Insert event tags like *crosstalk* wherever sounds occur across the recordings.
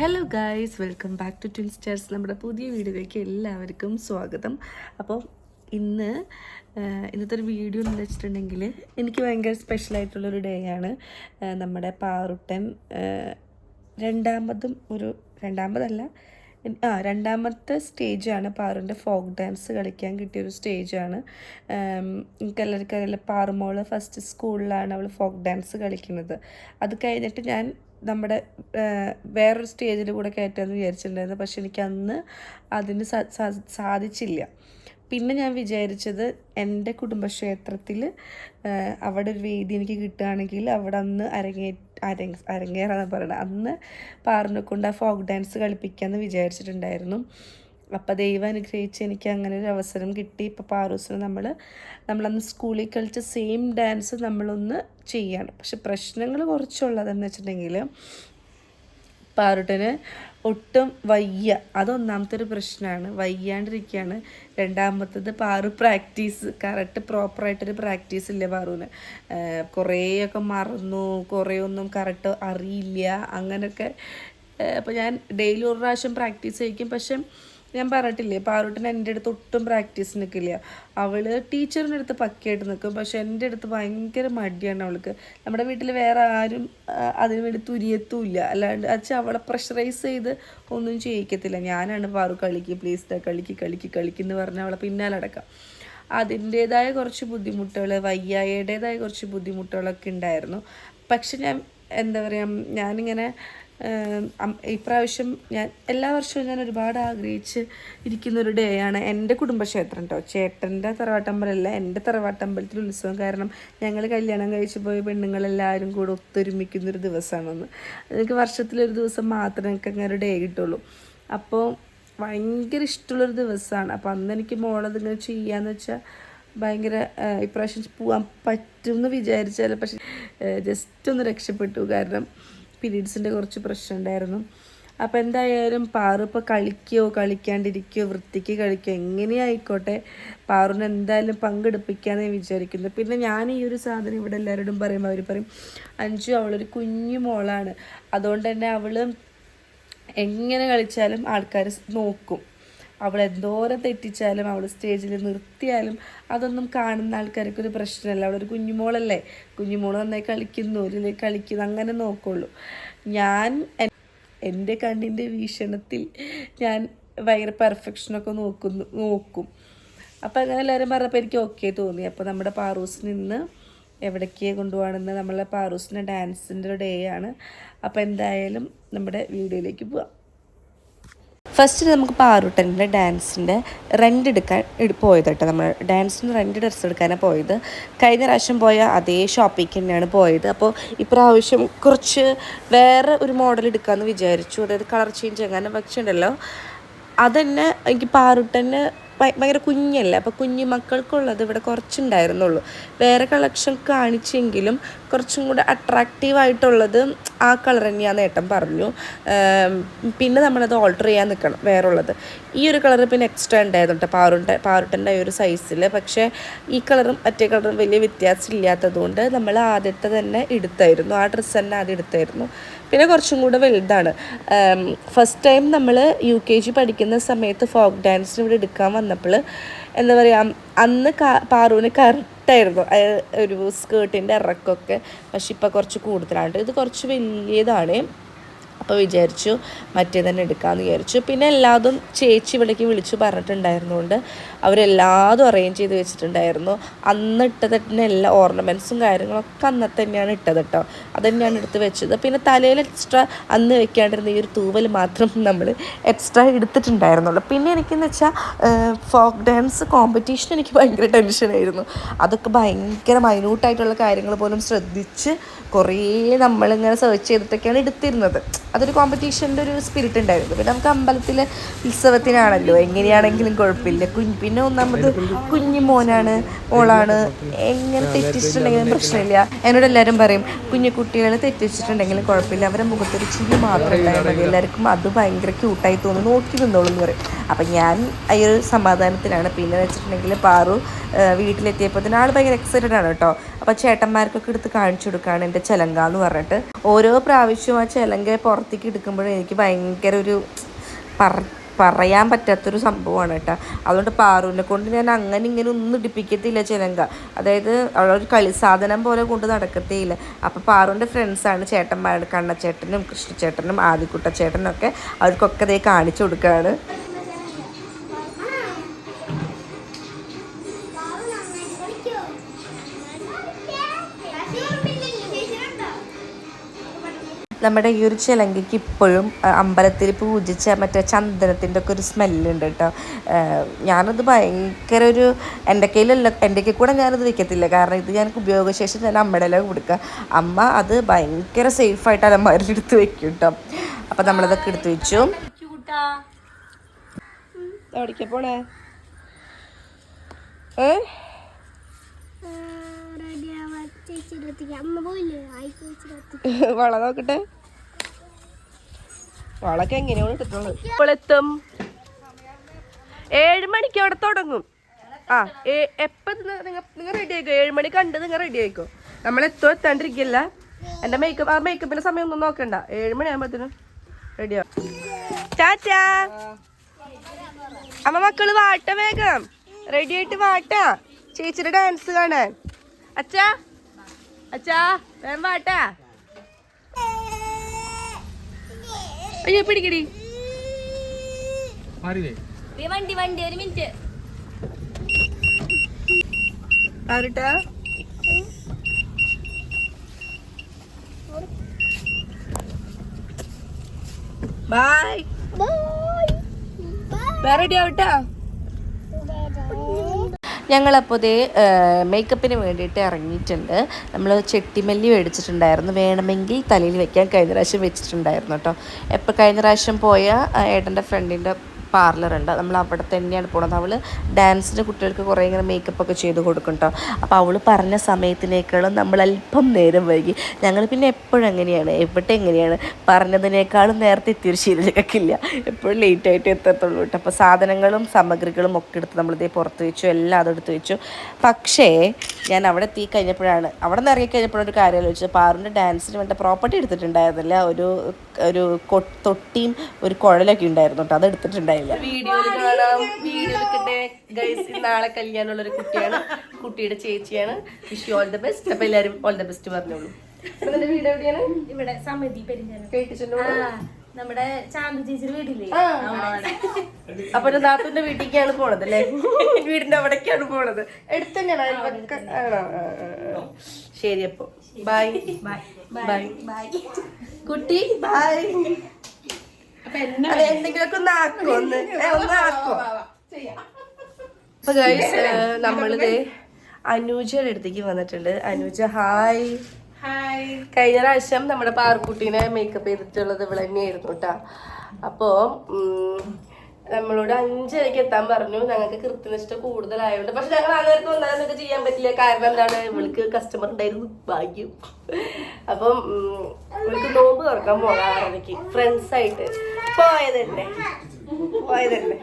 Hello guys welcome back to twin stars നമ്മുടെ പുതിയ വീഡിയോയിലേക്ക് എല്ലാവർക്കും സ്വാഗതം. അപ്പോൾ ഇന്ന് ഇന്നത്തെ ഒരു വീഡിയോ എന്ന് വെച്ചിട്ടുണ്ടെങ്കിൽ എനിക്ക് ഭയങ്കര സ്പെഷ്യലായിട്ടുള്ളൊരു ഡേ ആണ്. നമ്മുടെ പാറുട്ടൻ രണ്ടാമതും ഒരു രണ്ടാമതല്ല ആ രണ്ടാമത്തെ സ്റ്റേജാണ് പാറുന്റെ ഫോക്ക് ഡാൻസ് കളിക്കാൻ കിട്ടിയൊരു സ്റ്റേജാണ് എനിക്ക് എല്ലാവർക്കും അറിയില്ല പാറുമോൾ ഫസ്റ്റ് സ്കൂളിലാണ് അവൾ ഫോക്ക് ഡാൻസ് കളിക്കുന്നത്. അത് കഴിഞ്ഞിട്ട് ഞാൻ നമ്മുടെ വേറൊരു സ്റ്റേജിൽ കൂടെ കയറ്റാമെന്ന് വിചാരിച്ചിട്ടുണ്ടായിരുന്നു. പക്ഷെ എനിക്ക് അന്ന് അതിന് സാധിച്ചില്ല. പിന്നെ ഞാൻ വിചാരിച്ചത് എന്റെ കുടുംബക്ഷേത്രത്തിൽ അവിടെ ഒരു വേദി എനിക്ക് കിട്ടുകയാണെങ്കിൽ അവിടെ അന്ന് അരങ്ങേ അരങ്ങ അരങ്ങേറാന്ന് പറയണത്. അന്ന് പാറിനെ കൊണ്ട് ആ ഫോക്ക് ഡാൻസ് കളിപ്പിക്കാമെന്ന് വിചാരിച്ചിട്ടുണ്ടായിരുന്നു. അപ്പം ദൈവം അനുഗ്രഹിച്ച് എനിക്ക് അങ്ങനെ ഒരു അവസരം കിട്ടി. ഇപ്പം പാറൂസിന് നമ്മൾ നമ്മളന്ന് സ്കൂളിൽ കളിച്ച സെയിം ഡാൻസ് നമ്മളൊന്ന് ചെയ്യാണ്. പക്ഷെ പ്രശ്നങ്ങൾ കുറച്ചുള്ളതെന്ന് വെച്ചിട്ടുണ്ടെങ്കിൽ പാറുട്ടന് ഒട്ടും വയ്യ. അതൊന്നാമത്തെ ഒരു പ്രശ്നമാണ് വയ്യാണ്ടിരിക്കുകയാണ് രണ്ടാമത്തത് പാറു പ്രാക്ടീസ്. കറക്റ്റ് പ്രോപ്പറായിട്ടൊരു പ്രാക്ടീസ് ഇല്ല പാറുവിന് കുറേയൊക്കെ മറന്നു. കുറേ ഒന്നും കറക്റ്റ് അറിയില്ല അങ്ങനെയൊക്കെ അപ്പോൾ ഞാൻ ഡെയിലി ഒരു പ്രാവശ്യം പ്രാക്ടീസ് ചെയ്യിക്കും. പക്ഷെ ഞാൻ പറഞ്ഞിട്ടില്ലേ പാറൂട്ടിന് എന്റെ അടുത്ത് ഒട്ടും പ്രാക്ടീസ് നിൽക്കില്ല. അവൾ ടീച്ചറിന്റെ അടുത്ത് പക്കയായിട്ട് നിൽക്കും. പക്ഷെ എന്റെ അടുത്ത് ഭയങ്കര മടിയാണ് അവൾക്ക്. നമ്മുടെ വീട്ടിൽ വേറെ ആരും അതിനു വേണ്ടി തുരിയത്തുമില്ല അല്ലാണ്ട് അച്ഛൻ അവളെ പ്രഷറൈസ് ചെയ്ത് ഒന്നും ചെയ്യിക്കത്തില്ല. ഞാനാണ് പാറു കളിക്ക് പ്ലീസ് കളിക്ക് കളിക്ക് കളിക്ക് എന്ന് പറഞ്ഞ് അവളെ പിന്നാലടക്കാം അതിന്റേതായ കുറച്ച് ബുദ്ധിമുട്ടുകൾ വയ്യായയുടേതായ കുറച്ച് ബുദ്ധിമുട്ടുകളൊക്കെ ഉണ്ടായിരുന്നു. പക്ഷെ ഞാൻ എന്താ പറയുക ഞാനിങ്ങനെ ഇപ്രാവശ്യം ഞാൻ എല്ലാ വർഷവും ഞാൻ ഒരുപാട് ആഗ്രഹിച്ച് ഇരിക്കുന്ന ഒരു ഡേ ആണ് എന്റെ കുടുംബക്ഷേത്രം കേട്ടോ ചേട്ടന്റെ തറവാട്ടമ്പലമല്ല എന്റെ തറവാട്ടമ്പലത്തിൽ ഉത്സവം. കാരണം ഞങ്ങൾ കല്യാണം കഴിച്ച് പോയ പെണ്ണുങ്ങളെല്ലാവരും കൂടെ ഒത്തൊരുമിക്കുന്ന ഒരു ദിവസമാണെന്ന്. എനിക്ക് വർഷത്തിലൊരു ദിവസം മാത്രമേ എനിക്ക് അങ്ങനെ ഡേ കിട്ടുള്ളൂ. അപ്പോൾ ഭയങ്കര ഇഷ്ടമുള്ളൊരു ദിവസമാണ്. അപ്പോൾ അന്ന് എനിക്ക് മോളത് ഇങ്ങനെ ചെയ്യാന്ന് വെച്ചാൽ ഭയങ്കര ഇപ്രാവശ്യം പോകാൻ പറ്റുമെന്ന് വിചാരിച്ചാൽ പക്ഷെ ജസ്റ്റ് ഒന്ന് രക്ഷപ്പെട്ടു. കാരണം പീരീഡ്സിന്റെ കുറച്ച് പ്രശ്നം ഉണ്ടായിരുന്നു. അപ്പോൾ എന്തായാലും പാറു ഇപ്പോൾ കളിക്കുകയോ കളിക്കാണ്ടിരിക്കുകയോ വൃത്തിക്ക് കളിക്കുകയോ എങ്ങനെയായിക്കോട്ടെ പാറുവിനെ എന്തായാലും പങ്കെടുപ്പിക്കാന്ന് വിചാരിക്കുന്നു. പിന്നെ ഞാൻ ഈ ഒരു സാധനം ഇവിടെ എല്ലാവരോടും പറയുമ്പോൾ അവർ പറയും അഞ്ചു അവളൊരു കുഞ്ഞു മോളാണ്. അതുകൊണ്ട് തന്നെ അവൾ എങ്ങനെ കളിച്ചാലും ആൾക്കാർ നോക്കും. അവൾ എന്തോരം തെറ്റിച്ചാലും അവൾ സ്റ്റേജിൽ നിർത്തിയാലും അതൊന്നും കാണുന്ന ആൾക്കാർക്ക് ഒരു പ്രശ്നമല്ല. അവളൊരു കുഞ്ഞുമോളല്ലേ? കുഞ്ഞുമോൾ നന്നായി കളിക്കുന്നു ഒരു കളിക്കുന്നു അങ്ങനെ നോക്കുള്ളൂ. ഞാൻ എന്റെ കണ്ണിന്റെ വീക്ഷണത്തിൽ ഞാൻ ഭയങ്കര പെർഫെക്ഷനൊക്കെ നോക്കുന്നു നോക്കും. അപ്പോൾ അങ്ങനെ എല്ലാവരും പറഞ്ഞപ്പോൾ എനിക്ക് ഓക്കെ തോന്നി. അപ്പോൾ നമ്മുടെ പാറൂസിൽ നിന്ന് എവിടേക്ക് കൊണ്ടുപോകണമെന്ന് നമ്മളെ പാറൂസിന്റെ ഡാൻസിന്റെ ഡേ ആണ്. അപ്പോൾ എന്തായാലും നമ്മുടെ വീഡിയോയിലേക്ക് പോവാം. ഫസ്റ്റ് നമുക്ക് പാറൂട്ടന്റെ ഡാൻസിന്റെ റെന്റ് എടുക്കാൻ പോയത് കേട്ടോ നമ്മൾ. ഡാൻസിന് റെന്റ് ഡ്രസ്സ് എടുക്കാനാണ് പോയത്. കഴിഞ്ഞ പ്രാവശ്യം പോയ അതേ ഷോപ്പിലേക്ക് തന്നെയാണ് പോയത്. അപ്പോൾ ഇപ്രാവശ്യം കുറച്ച് വേറെ ഒരു മോഡൽ എടുക്കാമെന്ന് വിചാരിച്ചു. അതായത് കളർ ചേഞ്ച് അങ്ങനെ പക്ഷേ ഉണ്ടല്ലോ അതന്നെ എനിക്ക് പാറുട്ടന് ഭയങ്കര കുഞ്ഞല്ലേ? അപ്പോൾ കുഞ്ഞു മക്കൾക്കുള്ളത് ഇവിടെ കുറച്ചുണ്ടായിരുന്നുള്ളൂ. വേറെ കളക്ഷൻ കാണിച്ചെങ്കിലും കുറച്ചും കൂടെ അട്രാക്റ്റീവ് ആയിട്ടുള്ളത് ആ കളർ തന്നെയാണെന്ന് ഏട്ടൻ പറഞ്ഞു. പിന്നെ നമ്മളത് ഓൾട്ടർ ചെയ്യാൻ നിൽക്കണം വേറെ ഉള്ളത് ഈ ഒരു കളർ പിന്നെ എക്സ്ട്രാ ഉണ്ടായിരുന്നു കേട്ടോ പാറുണ്ട പാറുട്ടന്റെ ഒരു സൈസിൽ പക്ഷേ ഈ കളറും മറ്റേ കളറും വലിയ വ്യത്യാസം ഇല്ലാത്തതുകൊണ്ട് നമ്മൾ ആദ്യത്തെ തന്നെ എടുത്തായിരുന്നു. ആ ഡ്രസ്സ് തന്നെ ആദ്യം എടുത്തായിരുന്നു. പിന്നെ കുറച്ചും കൂടെ വലുതാണ്. ഫസ്റ്റ് ടൈം നമ്മൾ യു കെ ജി പഠിക്കുന്ന സമയത്ത് ഫോക്ക് ഡാൻസിന് ഇവിടെ എടുക്കാൻ വന്നപ്പോൾ എന്താ പറയുക അന്ന് കാ പാറുവിന് കറക്റ്റായിരുന്നു. ഒരു സ്കേർട്ടിന്റെ ഇറക്കമൊക്കെ പക്ഷെ ഇപ്പോൾ കുറച്ച് കൂടുതലാണ്. ഇത് കുറച്ച് വലിയതാണ്. അപ്പോൾ വിചാരിച്ചു മറ്റേ തന്നെ എടുക്കാമെന്ന് വിചാരിച്ചു. പിന്നെ എല്ലാതും ചേച്ചി ഇവിടേക്ക് വിളിച്ചു പറഞ്ഞിട്ടുണ്ടായിരുന്നുകൊണ്ട് അവരെല്ലാതും അറേഞ്ച് ചെയ്ത് വെച്ചിട്ടുണ്ടായിരുന്നു. അന്ന് ഇട്ടത് എല്ലാ ഓർണമെന്റ്സും കാര്യങ്ങളൊക്കെ അന്നത്തെ തന്നെയാണ് ഇട്ടത് കേട്ടോ അത് തന്നെയാണ് എടുത്ത് വെച്ചത്. പിന്നെ തലയിൽ എക്സ്ട്രാ അന്ന് വെക്കാണ്ടിരുന്ന ഈ ഒരു തൂവൽ മാത്രം നമ്മൾ എക്സ്ട്രാ എടുത്തിട്ടുണ്ടായിരുന്നുള്ളൂ. പിന്നെ എനിക്കെന്ന് വെച്ചാൽ ഫോക്ക് ഡാൻസ് കോമ്പറ്റീഷൻ എനിക്ക് ഭയങ്കര ടെൻഷനായിരുന്നു അതൊക്കെ ഭയങ്കര മൈന്യൂട്ടായിട്ടുള്ള കാര്യങ്ങൾ പോലും ശ്രദ്ധിച്ച് കുറേ നമ്മളിങ്ങനെ സെർച്ച് ചെയ്തിട്ടൊക്കെയാണ് എടുത്തിരുന്നത്. അതൊരു കോമ്പറ്റീഷന്റെ ഒരു സ്പിരിറ്റ് ഉണ്ടായിരുന്നു. പിന്നെ നമുക്ക് അമ്പലത്തിലെ ഉത്സവത്തിനാണല്ലോ. എങ്ങനെയാണെങ്കിലും കുഴപ്പമില്ല. കുഞ്ഞ് പിന്നെ ഒന്നാമത് കുഞ്ഞു മോനാണ് മോളാണ്. എങ്ങനെ തെറ്റിച്ചിട്ടുണ്ടെങ്കിലും പ്രശ്നമില്ല. എന്നോട് എല്ലാവരും പറയും കുഞ്ഞു കുട്ടികൾ തെറ്റിച്ചിട്ടുണ്ടെങ്കിലും കുഴപ്പമില്ല. അവരുടെ മുഖത്തൊരു ചിരി മാത്രം ഉണ്ടായിരുന്നു എല്ലാവർക്കും അത് ഭയങ്കര ക്യൂട്ടായി തോന്നി. നോക്കി നിന്നോളൂ എന്ന് പറയും. അപ്പം ഞാൻ അയ്യൊരു സമാധാനത്തിലാണ്. പിന്നെ വെച്ചിട്ടുണ്ടെങ്കിൽ പാറു വീട്ടിലെത്തിയപ്പോൾ തന്നെ ആൾ ഭയങ്കര എക്സൈറ്റഡ് ആണ് കേട്ടോ. അപ്പോൾ ചേട്ടന്മാർക്കൊക്കെ എടുത്ത് കാണിച്ചു കൊടുക്കുകയാണ് എന്റെ ചെലങ്ക എന്ന് പറഞ്ഞിട്ട്. ഓരോ പ്രാവശ്യവും ആ ചെലങ്ക പുറത്തേക്ക് എടുക്കുമ്പോഴും എനിക്ക് ഭയങ്കര ഒരു പറ പറയാൻ പറ്റാത്തൊരു സംഭവമാണ് കേട്ടോ. അതുകൊണ്ട് പാറുവിനെ കൊണ്ട് ഞാൻ അങ്ങനെ ഇങ്ങനെ ഒന്നും ഇടിപ്പിക്കത്തില്ല ചിലങ്ക. അതായത് അവളൊരു കളി സാധനം പോലെ കൊണ്ട് നടക്കത്തേയില്ല. അപ്പോൾ പാറുവിന്റെ ഫ്രണ്ട്സാണ് ചേട്ടന്മാരുടെ കണ്ണച്ചേട്ടനും കൃഷ്ണച്ചേട്ടനും ആദിക്കുട്ടച്ചേട്ടനും ഒക്കെ അവർക്കൊക്കെ ദേ കാണിച്ചു കൊടുക്കുകയാണ് നമ്മുടെ ഈ ഒരു ചിലങ്കയ്ക്ക് ഇപ്പോഴും അമ്പലത്തിൽ പൂജിച്ച മറ്റേ ചന്ദനത്തിന്റെ ഒക്കെ ഒരു സ്മെല്ലുണ്ട് കേട്ടോ. ഞാനത് ഭയങ്കര ഒരു എന്റെ കയ്യിലല്ല എന്റെ കയ്യിൽ കൂടെ ഞാനത് വയ്ക്കത്തില്ല കാരണം ഇത് ഞാൻ ഉപയോഗശേഷം ഞാൻ അമ്മയുടെ കൊടുക്കുക. അമ്മ അത് ഭയങ്കര സേഫായിട്ട് അലമാരിൽ എടുത്ത് വെക്കും കേട്ടോ. അപ്പം നമ്മളതൊക്കെ എടുത്ത് വെച്ചു. എവിടേക്കാ പോണേ? ഏ അമ്മ പോയില്ലേ ആയിക്കോ ചേച്ചി *laughs* വള നോക്കട്ടെ. വളൊക്കെ എങ്ങനെയാണ് ഇട്ടിട്ടുള്ളത്. ഇപ്പോഴെത്തും ഏഴ് മണിക്ക് അവിടെ തുടങ്ങും. ആ എപ്പം നിങ്ങൾ നിങ്ങൾ റെഡി ആയിക്കോ? ഏഴ് മണി കണ്ട് നിങ്ങൾ റെഡി ആയിക്കോ? നമ്മൾ എത്തോ എത്താണ്ടിരിക്കില്ല. എന്റെ മേക്കപ്പ് ആ മേക്കപ്പിന്റെ സമയം ഒന്നും നോക്കണ്ട. ഏഴ് മണി ആകുമ്പോഴത്തേനും ആവും. ചാച്ചാ അമ്മ മക്കൾ വാട്ട വേഗം. റെഡി ആയിട്ട് വാട്ട. ചേച്ചിയുടെ ഡാൻസ് കാണാൻ. അച്ഛാ. അച്ഛാ വേം വാട്ടാ അയ്യോ പിടിക്കടി. വണ്ടി വണ്ടി ഒരു മിനിറ്റ്. ബായ്. ബൈ റെഡി ആവട്ടാ. ഞങ്ങളപ്പോൾ ഇതേ മേക്കപ്പിന് വേണ്ടിയിട്ട് ഇറങ്ങിയിട്ടുണ്ട്. നമ്മൾ ചെട്ടിമല്ലി മേടിച്ചിട്ടുണ്ടായിരുന്നു. വേണമെങ്കിൽ തലയിൽ വെക്കാൻ കഴിഞ്ഞ പ്രാവശ്യം വെച്ചിട്ടുണ്ടായിരുന്നു കേട്ടോ എപ്പോൾ കഴിഞ്ഞ പ്രാവശ്യം പോയ ഏട്ടന്റെ ഫ്രണ്ടിന്റെ പാർലറുണ്ട് നമ്മൾ അവിടെ തന്നെയാണ് പോണത്. അവൾ ഡാൻസിന് കുട്ടികൾക്ക് കുറേ ഇങ്ങനെ മേക്കപ്പ് ഒക്കെ ചെയ്ത് കൊടുക്കും കേട്ടോ അപ്പോൾ അവൾ പറഞ്ഞ സമയത്തിനേക്കാളും നമ്മൾ അല്പം നേരം വൈകി. ഞങ്ങൾ പിന്നെ എപ്പോഴും എങ്ങനെയാണ് എവിടെ എങ്ങനെയാണ്? പറഞ്ഞതിനേക്കാളും നേരത്തെ എത്തിയൊരു ശീലമൊക്കില്ല എപ്പോഴും ലേറ്റായിട്ട് എത്തത്തുള്ളൂ കേട്ടോ അപ്പോൾ സാധനങ്ങളും സാമഗ്രികളും ഒക്കെ എടുത്ത് നമ്മളിതേ പുറത്ത് വെച്ചു. എല്ലാം അതെടുത്ത് വെച്ചു. പക്ഷേ ഞാൻ അവിടെ എത്തി കഴിഞ്ഞപ്പോഴാണ്. അവിടെ നിന്ന് ഇറങ്ങിക്കഴിഞ്ഞപ്പോഴൊരു ഒരു കാര്യം ആലോചിച്ചത്. പാറുവിന്റെ ഡാൻസിന് വേണ്ട പ്രോപ്പർട്ടി എടുത്തിട്ടുണ്ടായിരുന്നില്ല. ഒരു ഒരു തൊട്ടിയും ഒരു കുഴലൊക്കെ ഉണ്ടായിരുന്നു കേട്ടോ അത് വീഡിയോയിൽ കാണാം. വീഡിയോ എടുക്കട്ടെ. ഗൈസ് നാളെ കല്യാണമുള്ള ഒരു കുട്ടിയാണ്. കുട്ടിയുടെ ചേച്ചിയാണ്. Wish you all the best അപ്പൊ എല്ലാരും ഓൾ ദ ബെസ്റ്റ് പറഞ്ഞോളൂ. നിങ്ങളുടെ വീട് എവിടെയാണ്? ഇവിടെ സമിതി പെരിഞ്ഞാലും കേട്ടിട്ടുണ്ടോ? നമ്മുടെ ചാന്ത ചേച്ചിയുടെ വീട്ടില്ലേ? അപ്പൊ നാത്തൂന്റെ വീട്ടിലേക്കാണ് പോണത് അല്ലേ? വീടിന്റെ അവിടേക്കാണ് പോണത്. അടുത്ത് തന്നെയാണ്. ശരി അപ്പൊ. ബൈ ബൈ ബൈ ബൈ കുട്ടി ബൈ അതെ എന്തെങ്കിലുമൊക്കെ ഒന്ന് ആക്കോ ഒന്ന്. ഏ, ഒന്ന് ആക്കോ? അപ്പൊ ഗൈസ് നമ്മളിത് അനുജയുടെ അടുത്തേക്ക് വന്നിട്ടുണ്ട്. അനുജ ഹായ്. ഹായ്. കഴിഞ്ഞ പ്രാവശ്യം നമ്മുടെ പാർക്കുട്ടീനെ മേക്കപ്പ് ചെയ്തിട്ടുള്ളത് ഇവിടെ തന്നെയായിരുന്നു കേട്ടാ അപ്പോൾ നമ്മളോട് അഞ്ചരയ്ക്ക് എത്താൻ പറഞ്ഞു. ഞങ്ങൾക്ക് കൃത്യനിഷ്ഠ കൂടുതലായതുകൊണ്ട് പക്ഷെ ഞങ്ങൾ ആ നേരത്തെ നിങ്ങൾക്ക് ചെയ്യാൻ പറ്റില്ല. കാരണം എന്താണ്? ഇവൾക്ക് കസ്റ്റമർ ഉണ്ടായിരുന്നു. ഭാഗ്യം. അപ്പം ഇവൾക്ക് നോമ്പ് തുറക്കാൻ പോകാം ആറരയ്ക്ക്. പോയതല്ലേ? പോയതന്നെ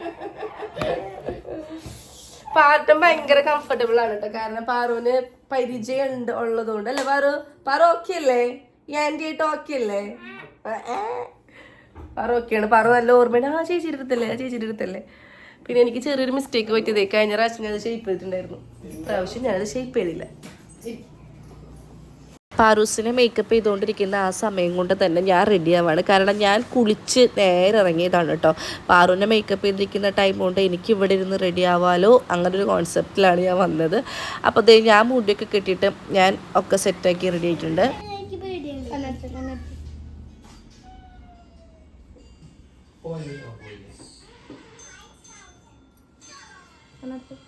പാട്ടും ഭയങ്കര കംഫർട്ടബിൾ ആണ് കേട്ടോ കാരണം പാറുവിന് പരിചയം ഉണ്ട് ഉള്ളതുകൊണ്ട് അല്ലേ പാറു? പാറു ഓക്കെ അല്ലേ? ഈ ആന്റി ആയിട്ട് ഓക്കെ അല്ലേ. പാറു ഓക്കെയാണ് പാറു നല്ല ഓർമ്മയുണ്ട്. ആ ചേച്ചി ഇരുത്തല്ലേ? ആ ചേച്ചി ഇരുത്തല്ലേ? പിന്നെ എനിക്ക് ചെറിയൊരു മിസ്റ്റേക്ക് പറ്റിയതേ. കഴിഞ്ഞ പ്രാവശ്യം ഞാനത് ഷേപ്പ് ചെയ്തിട്ടുണ്ടായിരുന്നു. പ്രാവശ്യം ഞാനത് ഷേപ്പ് ചെയ്തില്ല. പാറൂസിനെ മേക്കപ്പ് ചെയ്തുകൊണ്ടിരിക്കുന്ന ആ സമയം കൊണ്ട് തന്നെ ഞാൻ റെഡിയാവാണ് കാരണം ഞാൻ കുളിച്ച് നേരെ ഇറങ്ങിയതാണ് കേട്ടോ പാറുവിനെ മേക്കപ്പ് ചെയ്തിരിക്കുന്ന ടൈം കൊണ്ട് എനിക്ക് ഇവിടെ ഇരുന്ന് റെഡി ആവാലോ അങ്ങനെ ഒരു കോൺസെപ്റ്റിലാണ് ഞാൻ വന്നത്. അപ്പോൾ അതേ ഞാൻ മുടിയൊക്കെ കെട്ടിയിട്ട് ഞാൻ ഒക്കെ സെറ്റാക്കി റെഡി ആയിട്ടുണ്ട്. Thank.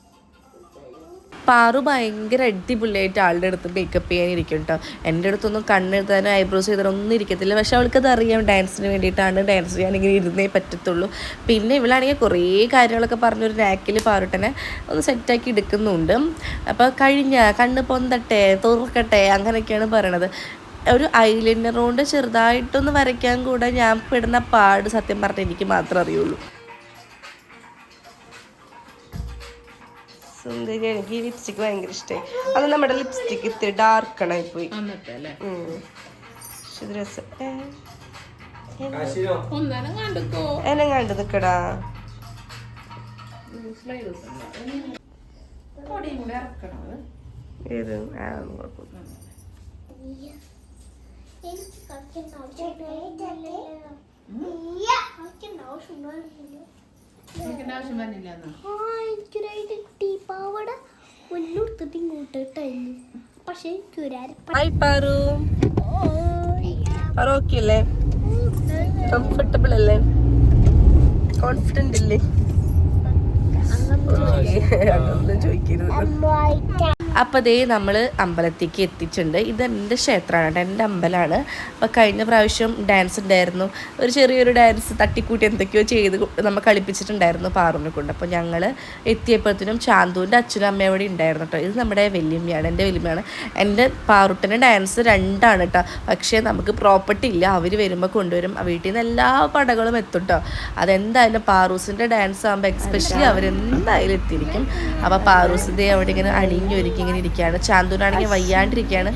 പാറു ഭയങ്കര അടിപൊളിയായിട്ട് ആളുടെ അടുത്ത് മേക്കപ്പ് ചെയ്യാനിരിക്കും കേട്ടോ എന്റെ അടുത്തൊന്നും കണ്ണെഴുതാനോ ഐബ്രോസ് ചെയ്തതൊന്നും ഇരിക്കത്തില്ല. പക്ഷെ അവൾക്കത് അറിയാം ഡാൻസിന് വേണ്ടിയിട്ടാണ് ഡാൻസ് ചെയ്യാൻ ഇങ്ങനെ ഇരുന്നേ പറ്റത്തുള്ളൂ. പിന്നെ ഇവളാണെങ്കിൽ കുറേ കാര്യങ്ങളൊക്കെ പറഞ്ഞൊരു നാക്കിൽ പാറുട്ടനെ ഒന്ന് സെറ്റാക്കി എടുക്കുന്നുണ്ട്. അപ്പോൾ കഴിഞ്ഞ കണ്ണ് പൊന്തട്ടെ തുറക്കട്ടെ അങ്ങനെയൊക്കെയാണ് പറയണത്. ഒരു ഐലൈനർ കൊണ്ട് ചെറുതായിട്ടൊന്ന് വരയ്ക്കാൻ കൂടെ ഞാൻ പെടുന്ന പാട് സത്യം പറഞ്ഞാൽ എനിക്ക് മാത്രമേ അറിയുള്ളൂ. സുന്ദരി എനിക്ക് ഈ ലിപ്സ്റ്റിക് ഭയങ്കര ഇഷ്ടമായി അത് നമ്മുടെ ലിപ്സ്റ്റിക് ഇത്തിരി ഡാർക്കണായി പോയി. വന്നിട്ട് അല്ലേ ഉം. പക്ഷെ ഇത് രസം. ഏ, ഒന്നരം കണ്ടുക്കോ എന്നെ കണ്ടു നിക്കടാ. ഏത്? ആ കുഴപ്പമില്ല. എനിക്ക് കളിക്കേണ്ട ആവശ്യം വന്നില്ല ആ ടീ ടീപ്പാവട മുന്നോട്ട് ഇങ്ങോട്ട് ഇട്ടായിരുന്നു പക്ഷെ അല്ലേ? കംഫർട്ടബിൾ അല്ലേ? കോൺഫിഡന്റ് അല്ലേ *laughs* ചോദിക്കരുത്. അപ്പോൾ ദേ നമ്മൾ അമ്പലത്തേക്ക് എത്തിച്ചിട്ടുണ്ട്. ഇത് എന്റെ ക്ഷേത്രമാണ് കേട്ടോ എന്റെ അമ്പലമാണ് അപ്പോൾ കഴിഞ്ഞ പ്രാവശ്യം ഡാൻസ് ഉണ്ടായിരുന്നു. ഒരു ചെറിയൊരു ഡാൻസ് തട്ടിക്കൂട്ടി എന്തൊക്കെയോ ചെയ്ത് നമ്മൾ കളിപ്പിച്ചിട്ടുണ്ടായിരുന്നു പാറുവിനെ കൊണ്ട്. അപ്പോൾ ഞങ്ങൾ എത്തിയപ്പോഴത്തേനും ചാന്തുവിന്റെ അച്ഛനും അമ്മയും അവിടെ ഉണ്ടായിരുന്നു കേട്ടോ. ഇത് നമ്മുടെ വലിയമ്മയാണ് എന്റെ വലിയമ്മയാണ്. എന്റെ പാറുട്ടന്റെ ഡാൻസ് രണ്ടാണ് കേട്ടോ. പക്ഷേ നമുക്ക് പ്രോപ്പർട്ടി ഇല്ല. അവർ വരുമ്പോൾ കൊണ്ടുവരും. വീട്ടിൽ നിന്ന് എല്ലാ പടകളും എത്തും കേട്ടോ. അതെന്തായാലും പാറൂസിന്റെ ഡാൻസ് ആകുമ്പോൾ എക്സ്പെഷ്യലി അവരെന്തായാലും എത്തിയിരിക്കും. അപ്പോൾ പാറൂസിന്റെ അവിടെ ഇങ്ങനെ അണിഞ്ഞൊരുക്കി ഇങ്ങനെ ഇരിക്കുകയാണ്. ചാന്തുനാണെങ്കിൽ വയ്യാണ്ടിരിക്കുകയാണ്.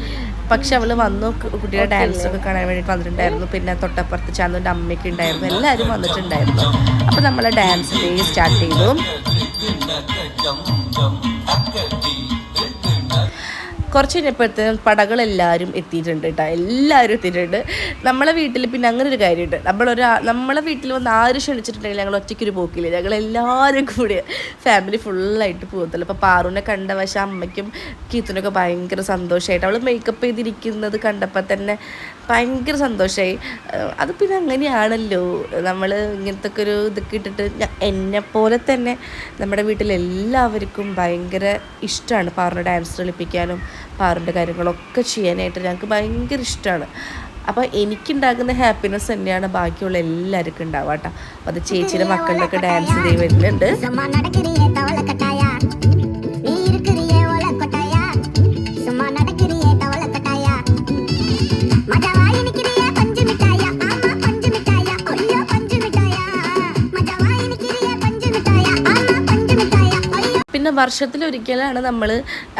പക്ഷെ അവൾ വന്നു കുട്ടിയുടെ ഡാൻസ് ഒക്കെ കാണാൻ വേണ്ടിയിട്ട് വന്നിട്ടുണ്ടായിരുന്നു. പിന്നെ തൊട്ടപ്പുറത്ത് ചാന്തൂന്റെ അമ്മയ്ക്ക് ഉണ്ടായിരുന്നു. എല്ലാവരും വന്നിട്ടുണ്ടായിരുന്നു. അപ്പോൾ നമ്മളെ ഡാൻസ് സ്റ്റാർട്ട് ചെയ്തു. കുറച്ച് കഴിഞ്ഞപ്പോഴത്തേനും പടകളെല്ലാവരും എത്തിയിട്ടുണ്ട് കേട്ടോ എല്ലാവരും എത്തിയിട്ടുണ്ട്. നമ്മളെ വീട്ടിൽ പിന്നെ അങ്ങനെ ഒരു കാര്യമുണ്ട്. നമ്മളൊരു നമ്മളെ വീട്ടിൽ വന്ന് ആരും ക്ഷണിച്ചിട്ടുണ്ടെങ്കിൽ ഞങ്ങൾ ഒറ്റയ്ക്കൊരു പോക്കില്ല. ഞങ്ങൾ എല്ലാവരും കൂടി ഫാമിലി ഫുള്ളായിട്ട് പോകത്തുള്ളൂ. അപ്പോൾ പാറുവിനെ കണ്ട വശം അമ്മയ്ക്കും കീത്തിനൊക്കെ ഭയങ്കര സന്തോഷമായിട്ട് അവൾ മേക്കപ്പ് ചെയ്തിരിക്കുന്നത് കണ്ടപ്പോൾ തന്നെ ഭയങ്കര സന്തോഷമായി അത് പിന്നെ അങ്ങനെയാണല്ലോ. നമ്മൾ ഇങ്ങനത്തെ ഒക്കെ ഒരു ഇതൊക്കെ ഇട്ടിട്ട് എന്നെപ്പോലെ തന്നെ നമ്മുടെ വീട്ടിലെല്ലാവർക്കും ഭയങ്കര ഇഷ്ടമാണ് പാറിന്റെ ഡാൻസ് കളിപ്പിക്കാനും പാറിന്റെ കാര്യങ്ങളൊക്കെ ചെയ്യാനായിട്ട് ഞങ്ങൾക്ക് ഭയങ്കര ഇഷ്ടമാണ് അപ്പോൾ എനിക്കുണ്ടാകുന്ന ഹാപ്പിനെസ് തന്നെയാണ് ബാക്കിയുള്ള എല്ലാവർക്കും ഉണ്ടാവുക കേട്ടോ. അപ്പോൾ അത് ചേച്ചിയുടെ മക്കളിലൊക്കെ ഡാൻസ് ചെയ്ത് പിന്നെ വർഷത്തിലൊരിക്കലാണ് നമ്മൾ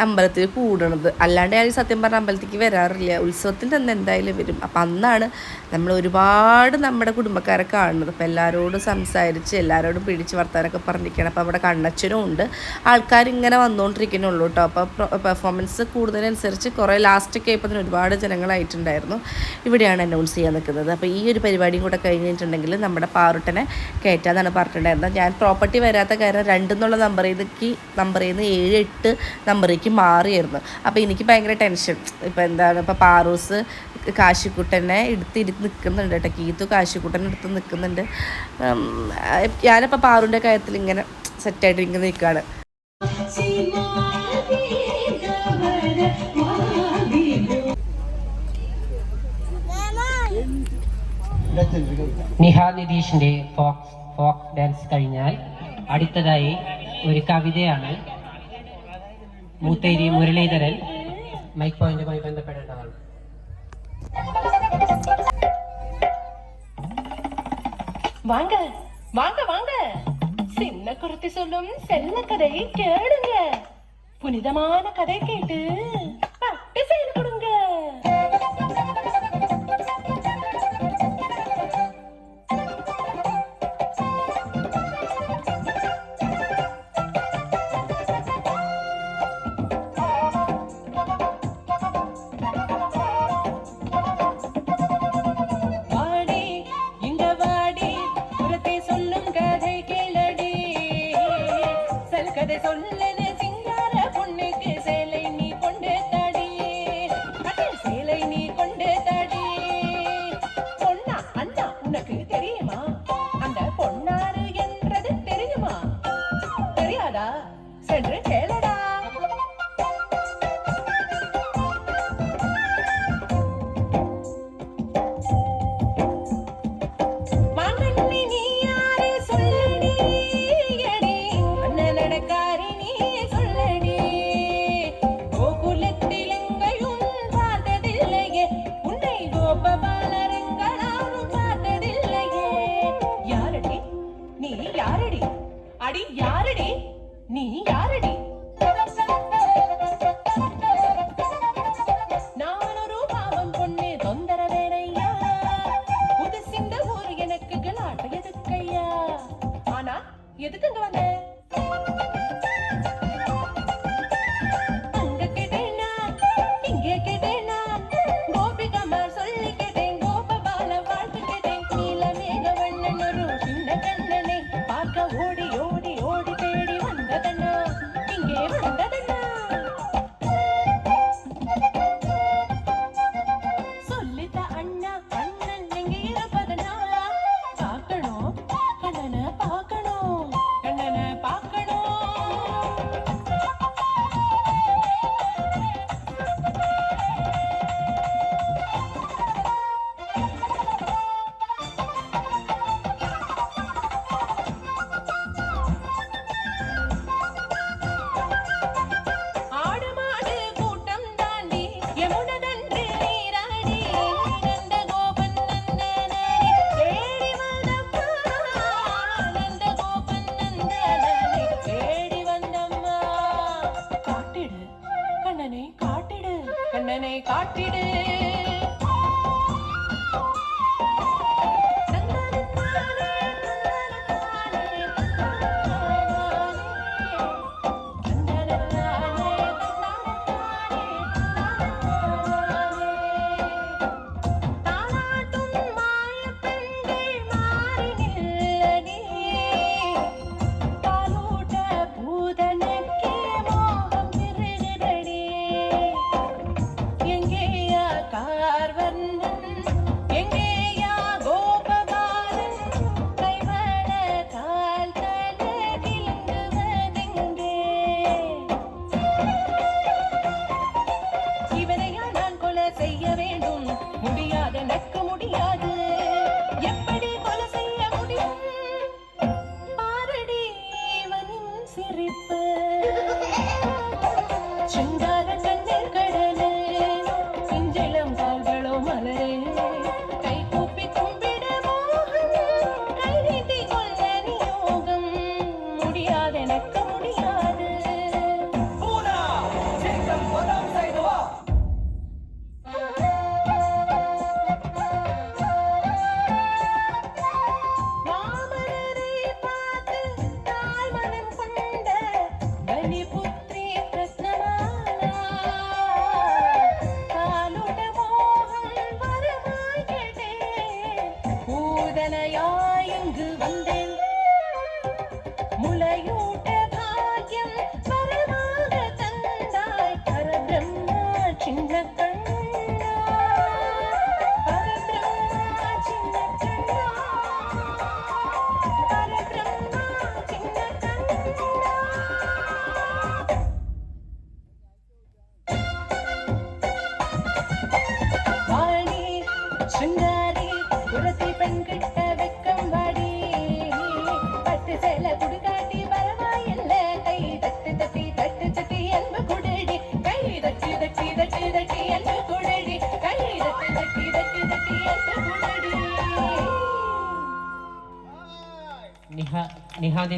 അമ്പലത്തിൽ കൂടണത്. അല്ലാണ്ട് ഞാൻ സത്യം പറഞ്ഞ അമ്പലത്തിലേക്ക് വരാറില്ല. ഉത്സവത്തിൽ തന്നെ എന്തായാലും വരും. അപ്പം അന്നാണ് നമ്മൾ ഒരുപാട് നമ്മുടെ കുടുംബക്കാരെ കാണുന്നത്. അപ്പം എല്ലാവരോടും സംസാരിച്ച് എല്ലാവരോടും പിടിച്ച് വർത്താനൊക്കെ പറഞ്ഞിരിക്കണം. അപ്പോൾ അവിടെ കണ്ണച്ചനും ഉണ്ട്. ആൾക്കാർ ഇങ്ങനെ വന്നുകൊണ്ടിരിക്കുന്നുള്ളൂ കേട്ടോ അപ്പോൾ പെർഫോമൻസ് കൂടുന്നതിനനുസരിച്ച് കുറേ ലാസ്റ്റൊക്കെ ആയപ്പോൾ ഒരുപാട് ജനങ്ങളായിട്ടുണ്ടായിരുന്നു. ഇവിടെയാണ് അനൗൺസ് ചെയ്യാൻ നിൽക്കുന്നത്. അപ്പോൾ ഈ ഒരു പരിപാടിയും കൂടെ കഴിഞ്ഞിട്ടുണ്ടെങ്കിൽ നമ്മുടെ പാറുട്ടനെ കയറ്റാന്നാണ് പറഞ്ഞിട്ടുണ്ടായിരുന്നത്. ഞാൻ പ്രോപ്പർട്ടി വരാത്ത കാരണം രണ്ടെന്നുള്ള നമ്പറിലേക്ക് നമ്പറിൽ നിന്ന് ഏഴ് എട്ട് നമ്പറിലേക്ക് മാറിയായിരുന്നു. അപ്പോൾ എനിക്ക് ഭയങ്കര ടെൻഷൻ ഇപ്പോൾ എന്താണ്? ഇപ്പോൾ പാറൂസ് കാശിക്കുട്ടനെ എടുത്ത് ഇരുന്ന് നിൽക്കുന്നുണ്ട് കേട്ടോ. കീത്തു കാശിക്കുട്ടനെ എടുത്ത് നിൽക്കുന്നുണ്ട് ഞാനിപ്പോൾ പാറുന്റെ കാര്യത്തിൽ ഇങ്ങനെ സെറ്റായിട്ട് ഇങ്ങനെ നിൽക്കുകയാണ് നിഹാ നിതീഷിന്റെ ഫോക്സ് ഫോക്സ് ഡാൻസ് കഴിഞ്ഞാൽ അടുത്തതായി ഒരു കവിതയാണ് മൂത്തേരി മുരളീധരൻ മൈക്ക് പോയിന്റുമായി ബന്ധപ്പെടേണ്ടതാണ് வாங்க வாங்க வாங்க சின்ன குருத்தி சொல்லும் செல்ல கதையை கேளுங்க புனிதமான கதை கேட்டு Lily.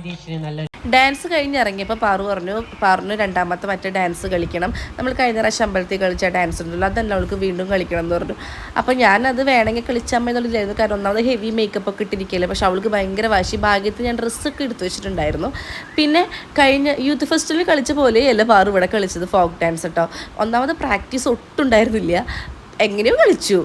ഇച്ചിരി നല്ല ഡാൻസ് കഴിഞ്ഞിറങ്ങിയപ്പോൾ പാറു പറഞ്ഞു പാറുന് രണ്ടാമത്തെ മറ്റേ ഡാൻസ് കളിക്കണം. നമ്മൾ കഴിഞ്ഞ പ്രാവശ്യം അമ്പലത്തിൽ കളിച്ച ഡാൻസ് ഉണ്ടല്ലോ അതല്ല അവൾക്ക് വീണ്ടും കളിക്കണം എന്ന് പറഞ്ഞു. അപ്പോൾ ഞാനത് വേണമെങ്കിൽ കളിച്ചാൽ എന്നുള്ളതായിരുന്നു കാരണം ഒന്നാമത് ഹെവി മേക്കപ്പ് ഒക്കെ ഇട്ടിരിക്കുകയല്ലേ പക്ഷെ അവൾക്ക് ഭയങ്കര വാശി. ഭാഗ്യത്തിൽ ഞാൻ ഡ്രസ്സൊക്കെ എടുത്തു വെച്ചിട്ടുണ്ടായിരുന്നു. പിന്നെ കഴിഞ്ഞ യൂത്ത് ഫെസ്റ്റിവലിൽ കളിച്ച പോലെയല്ല പാറു ഇവിടെ കളിച്ചത് ഫോക്ക് ഡാൻസ് കേട്ടോ ഒന്നാമത് പ്രാക്ടീസ് ഒട്ടും ഉണ്ടായിരുന്നില്ല. എങ്ങനെയോ കളിച്ചു.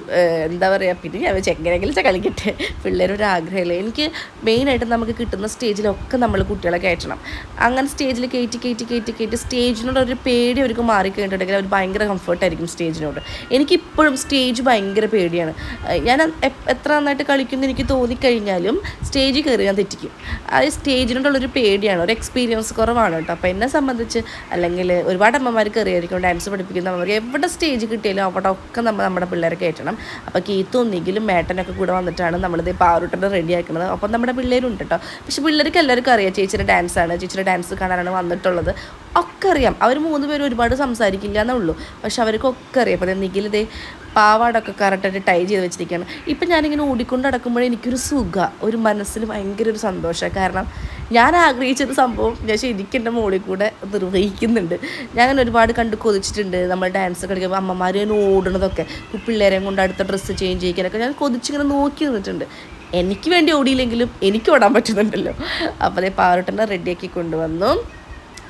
എന്താ പറയുക പിന്നെ ഞാൻ വെച്ചാൽ എങ്ങനെയെങ്കിലും വെച്ചാൽ കളിക്കട്ടെ. പിള്ളേരൊരു ആഗ്രഹമില്ല. എനിക്ക് മെയിനായിട്ട് നമുക്ക് കിട്ടുന്ന സ്റ്റേജിലൊക്കെ നമ്മൾ കുട്ടികളെ കയറ്റണം. അങ്ങനെ സ്റ്റേജിൽ കയറ്റി കയറ്റി കയറ്റി കയറ്റി സ്റ്റേജിനോട് ഒരു പേടി അവർക്ക് മാറിക്കഴിഞ്ഞിട്ടുണ്ടെങ്കിൽ അവർ ഭയങ്കര കംഫർട്ടായിരിക്കും സ്റ്റേജിനോട്. എനിക്കിപ്പോഴും സ്റ്റേജ് ഭയങ്കര പേടിയാണ്. ഞാൻ എത്ര നന്നായിട്ട് കളിക്കുമെന്ന് എനിക്ക് തോന്നിക്കഴിഞ്ഞാലും സ്റ്റേജിൽ കയറി ഞാൻ തെറ്റിക്കും. അത് സ്റ്റേജിനോടുള്ളൊരു പേടിയാണ്. ഒരു എക്സ്പീരിയൻസ് കുറവാണ് കേട്ടോ. അപ്പോൾ എന്നെ സംബന്ധിച്ച് അല്ലെങ്കിൽ ഒരുപാട് അമ്മമാർ കയറിയായിരിക്കും ഡാൻസ് പഠിപ്പിക്കുന്ന അമ്മമാർ എവിടെ സ്റ്റേജ് കിട്ടിയാലും അവിടെ ഒക്കെ നമ്മൾ നമ്മുടെ പിള്ളേരെ കയറ്റണം അപ്പോൾ കീത്തും ഒന്നെങ്കിലും മേട്ടനൊക്കെ കൂടെ വന്നിട്ടാണ് നമ്മളിത് പാറുട്ടനെ റെഡി ആക്കുന്നത് അപ്പം നമ്മുടെ പിള്ളേരുണ്ട് കേട്ടോ പക്ഷെ പിള്ളേർക്ക് എല്ലാവർക്കും അറിയാം ചേച്ചിയുടെ ഡാൻസാണ്. ചേച്ചിയുടെ ഡാൻസ് കാണാനാണ് വന്നിട്ടുള്ളത്. ഒക്കെ അറിയാം. അവർ മൂന്ന് പേരും ഒരുപാട് സംസാരിക്കില്ല എന്നേ ഉള്ളൂ പക്ഷെ അവർക്കൊക്കെ അറിയാം. അപ്പോൾ നിഖിൽ ഇതേ പാവാടൊക്കെ കറക്റ്റായിട്ട് ടൈ ചെയ്ത് വെച്ചിരിക്കുകയാണ് ഇപ്പം ഞാനിങ്ങനെ ഓടിക്കൊണ്ട് നടക്കുമ്പോഴേ എനിക്കൊരു സുഖ ഒരു മനസ്സിൽ ഭയങ്കര ഒരു സന്തോഷമാണ് കാരണം ഞാൻ ആഗ്രഹിച്ചൊരു സംഭവം ഞാൻ ശരിക്കും എന്റെ മോളിൽ കൂടെ നിർവഹിക്കുന്നുണ്ട്. ഞാൻ ഒരുപാട് കണ്ട് കൊതിച്ചിട്ടുണ്ട്. നമ്മൾ ഡാൻസ് കളിക്കുമ്പോൾ അമ്മമാർ ഞാൻ ഓടുന്നതൊക്കെ പിള്ളേരെയും കൊണ്ട് അടുത്ത ഡ്രസ്സ് ചേഞ്ച് ചെയ്യിക്കാനൊക്കെ ഞാൻ കൊതിച്ചിങ്ങനെ നോക്കി നിന്നിട്ടുണ്ട്. എനിക്ക് വേണ്ടി ഓടിയില്ലെങ്കിലും എനിക്ക് ഓടാൻ പറ്റുന്നുണ്ടല്ലോ. അപ്പോൾ അതേ പാവട്ടനെ റെഡിയാക്കി കൊണ്ടുവന്നു.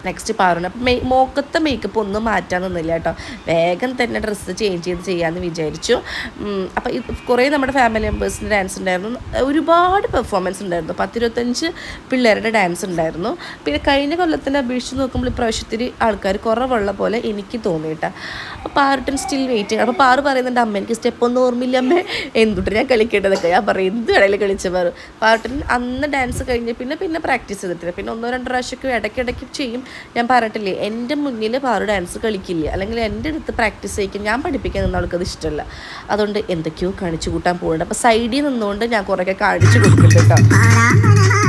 നെക്സ്റ്റ് പാറുണ്ട് അപ്പം മേ മോക്കത്തെ മേക്കപ്പ് ഒന്നും മാറ്റാൻ നിന്നില്ല കേട്ടോ. വേഗം തന്നെ ഡ്രസ്സ് ചേഞ്ച് ചെയ്ത് ചെയ്യാമെന്ന് വിചാരിച്ചു. അപ്പം ഇത് കുറേ നമ്മുടെ ഫാമിലി മെമ്പേഴ്സിന്റെ ഡാൻസ് ഉണ്ടായിരുന്നു. ഒരുപാട് പെർഫോമൻസ് ഉണ്ടായിരുന്നു. പത്തിരുപത്തഞ്ച് പിള്ളേരുടെ ഡാൻസ് ഉണ്ടായിരുന്നു. പിന്നെ കഴിഞ്ഞ കൊല്ലത്തിനെ അപേക്ഷിച്ച് നോക്കുമ്പോൾ ഇപ്രാവശ്യത്തിൽ ആൾക്കാർ കുറവുള്ള പോലെ എനിക്ക് തോന്നി കേട്ടോ. അപ്പോൾ പാറുട്ടൻ സ്റ്റിൽ വെയിറ്റ് അപ്പോൾ പാറ് പറയുന്നുണ്ട് അമ്മ എനിക്ക് സ്റ്റെപ്പ് ഒന്നും ഓർമ്മയില്ല അമ്മ. എന്തുട്ട് ഞാൻ കളിക്കേണ്ടതൊക്കെ. ഞാൻ പറയും എന്ത് വേണേലും കളിച്ച പാറു. പാറുട്ടൻ അന്ന് ഡാൻസ് കഴിഞ്ഞ് പിന്നെ പിന്നെ പ്രാക്ടീസ് ചെയ്തിട്ടില്ല. പിന്നെ ഒന്നോ രണ്ടോ പ്രാവശ്യമൊക്കെ ഇടയ്ക്കിടയ്ക്ക് ചെയ്യും. ഞാൻ പറഞ്ഞിട്ടില്ലേ എന്റെ മുന്നിൽ പാറു ഡാൻസ് കളിക്കില്ല. അല്ലെങ്കിൽ എന്റെ അടുത്ത് പ്രാക്ടീസ് ചെയ്യിക്കും. ഞാൻ പഠിപ്പിക്കാൻ നിന്ന അവൾക്കത് ഇഷ്ടമല്ല. അതുകൊണ്ട് എന്തൊക്കെയോ കാണിച്ചു കൂട്ടാൻ പോകുന്നുണ്ട് അപ്പോൾ സൈഡിൽ നിന്നുകൊണ്ട് ഞാൻ കുറേയൊക്കെ കാണിച്ചു കൊടുക്കുന്നുണ്ട് കേട്ടോ.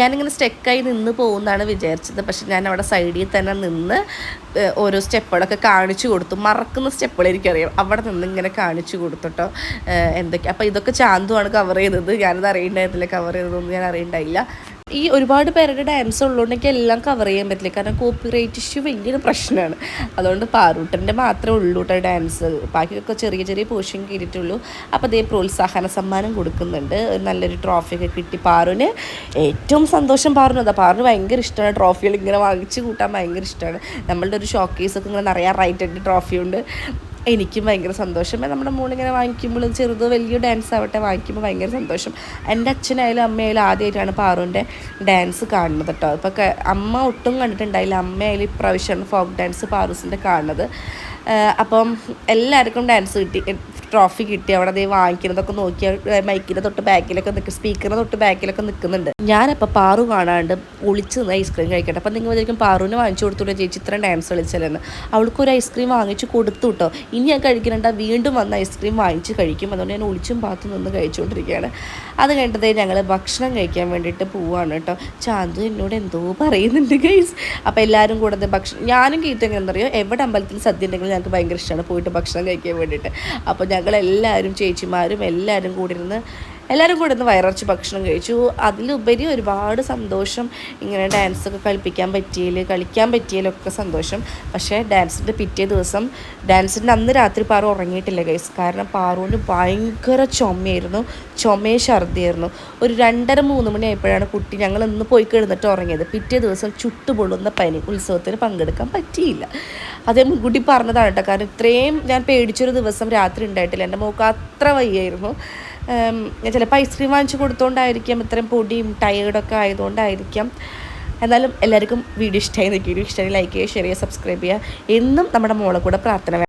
ഞാനിങ്ങനെ സ്റ്റെക്കായി നിന്ന് പോകുന്നതാണ് വിചാരിച്ചത്. പക്ഷെ ഞാൻ അവിടെ സൈഡിൽ തന്നെ നിന്ന് ഓരോ സ്റ്റെപ്പുകളൊക്കെ കാണിച്ചു കൊടുത്തു. മറക്കുന്ന സ്റ്റെപ്പുകൾ എനിക്കറിയാം. അവിടെ നിന്ന് ഇങ്ങനെ കാണിച്ചു കൊടുത്തോട്ടോ. എന്തൊക്കെ. അപ്പോൾ ഇതൊക്കെ ചാന്തുവാണ് കവർ ചെയ്തത്. ഞാനത് അറിയണ്ടായിരുന്നില്ല. കവർ ചെയ്തതൊന്നും ഞാൻ അറിയണ്ടായില്ല. ഈ ഒരുപാട് പേരുടെ ഡാൻസ് ഉള്ളതുകൊണ്ട് എല്ലാം കവർ ചെയ്യാൻ പറ്റില്ല. കാരണം കോപ്പി റൈറ്റ് ഇഷ്യൂ വലിയൊരു പ്രശ്നമാണ് അതുകൊണ്ട് പാറൂട്ടന്റെ മാത്രമേ ഉള്ളൂ കേട്ടോ ഡാൻസ് ബാക്കിയൊക്കെ ചെറിയ ചെറിയ പോഷൻ കയറിയിട്ടുള്ളൂ അപ്പോൾ അതേ പ്രോത്സാഹന സമ്മാനം കൊടുക്കുന്നുണ്ട്. നല്ലൊരു ട്രോഫിയൊക്കെ കിട്ടി പാറുവിന്. ഏറ്റവും സന്തോഷം പാറുന്നു അതാ. പാറിന് ഭയങ്കര ഇഷ്ടമാണ് ട്രോഫികൾ ഇങ്ങനെ വാങ്ങിച്ച് കൂട്ടാൻ ഭയങ്കര ഇഷ്ടമാണ് നമ്മളുടെ ഒരു ഷോക്കേസൊക്കെ ഇങ്ങനെ നിറയാറായിട്ടുണ്ട് ട്രോഫി കൊണ്ട് എനിക്കും ഭയങ്കര സന്തോഷം. നമ്മുടെ മോളിങ്ങനെ വാങ്ങിക്കുമ്പോൾ ചെറുതോ വലിയ ഡാൻസ് ആവട്ടെ വാങ്ങിക്കുമ്പോൾ ഭയങ്കര സന്തോഷം. എന്റെ അച്ഛനായാലും അമ്മയായാലും ആദ്യമായിട്ടാണ് പാറുവിന്റെ ഡാൻസ് കാണുന്നത് കേട്ടോ ഇപ്പോൾ അമ്മ ഒട്ടും കണ്ടിട്ടുണ്ടായില്ല. അമ്മയായാലും ഇപ്രാവശ്യമാണ് ഫോക്ക് ഡാൻസ് പാറൂസിന്റെ കാണുന്നത്. അപ്പം എല്ലാവർക്കും ഡാൻസ് കിട്ടി. ട്രോഫി കിട്ടി. അവിടെ അതേ വാങ്ങിക്കുന്നതൊക്കെ നോക്കി മൈക്കിന്റെ തൊട്ട് ബാക്കിലൊക്കെ നിൽക്കും സ്പീക്കറിന്റെ തൊട്ട് ബാക്കിലൊക്കെ നിൽക്കുന്നുണ്ട് ഞാനപ്പോൾ പാറു കാണാണ്ട് ഒളിച്ച് നിന്ന് ഐസ്ക്രീം കഴിക്കട്ടെ. അപ്പം നിങ്ങൾ വിചാരിക്കും പാറുവിന് വാങ്ങിച്ചു കൊടുത്തുള്ള ചേച്ചി ഇത്രയും ഡാൻസ് കളിച്ചാലെന്ന് അവൾക്ക് ഒരു ഐസ്ക്രീം വാങ്ങിച്ച് കൊടുത്തു കേട്ടോ ഇനി ഞാൻ കഴിക്കുന്നുണ്ട് വീണ്ടും വന്ന് ഐസ്ക്രീം വാങ്ങിച്ച് കഴിക്കും. അതുകൊണ്ട് ഞാൻ ഒളിച്ചും പാത്തു നിന്ന് കഴിച്ചുകൊണ്ടിരിക്കുകയാണ്. അത് കഴിഞ്ഞിട്ടേ ഞങ്ങൾ ഭക്ഷണം കഴിക്കാൻ വേണ്ടിയിട്ട് പോവാണ് കേട്ടോ ചാന്തു എന്നോട് എന്തോ പറയുന്നുണ്ട് ഗൈസ് അപ്പോൾ എല്ലാവരും കൂടെ ഭക്ഷണം ഞാനും കീറ്റും എങ്ങനെ അറിയോ എവിടെ അമ്പലത്തിൽ സദ്യ ഉണ്ടെങ്കിലും ഞങ്ങൾക്ക് ഭയങ്കര ഇഷ്ടമാണ് പോയിട്ട് ഭക്ഷണം കഴിക്കാൻ വേണ്ടിയിട്ട്. അപ്പോൾ ഞങ്ങളെല്ലാവരും ചേച്ചിമാരും എല്ലാവരും കൂടി ഇരുന്ന് എല്ലാവരും കൂടെ ഇന്ന് വയറച്ച് ഭക്ഷണം കഴിച്ചു. അതിലുപരി ഒരുപാട് സന്തോഷം. ഇങ്ങനെ ഡാൻസൊക്കെ കളിപ്പിക്കാൻ പറ്റിയതിൽ കളിക്കാൻ പറ്റിയതിലൊക്കെ സന്തോഷം. പക്ഷേ ഡാൻസിന്റെ പിറ്റേ ദിവസം ഡാൻസിന്റെ അന്ന് രാത്രി പാറു ഉറങ്ങിയിട്ടില്ല ഗൈസ് കാരണം പാറുവിന് ഭയങ്കര ചുമയായിരുന്നു. ചുമയെ ഛർദിയായിരുന്നു. ഒരു രണ്ടര മൂന്ന് മണി ആയപ്പോഴാണ് കുട്ടി ഞങ്ങൾ ഇന്ന് പോയി കിടന്നിട്ട് ഉറങ്ങിയത്. പിറ്റേ ദിവസം ചുട്ടുപൊള്ളുന്ന പനി ഉത്സവത്തിന് പങ്കെടുക്കാൻ പറ്റിയില്ല. അതേ മുൻകൂട്ടി പറഞ്ഞതാണ് കേട്ടോ. കാരണം ഇത്രയും ഞാൻ പേടിച്ചൊരു ദിവസം രാത്രി ഉണ്ടായിട്ടില്ല. എന്റെ മോക്ക് അത്ര വയ്യായിരുന്നു. ഞാൻ ചിലപ്പോൾ ഐസ്ക്രീം വാങ്ങിച്ചു കൊടുത്തോണ്ടായിരിക്കാം ഇത്രയും പൊടിയും ടയേർഡൊക്കെ ആയതുകൊണ്ടായിരിക്കാം. എന്നാലും എല്ലാവർക്കും വീഡിയോ ഇഷ്ടമായി വീഡിയോ ഇഷ്ടമായി ലൈക്ക് ചെയ്യുക ഷെയർ ചെയ്യുക സബ്സ്ക്രൈബ് ചെയ്യുക. എന്നും നമ്മുടെ മോളെ കൂടെ പ്രാർത്ഥന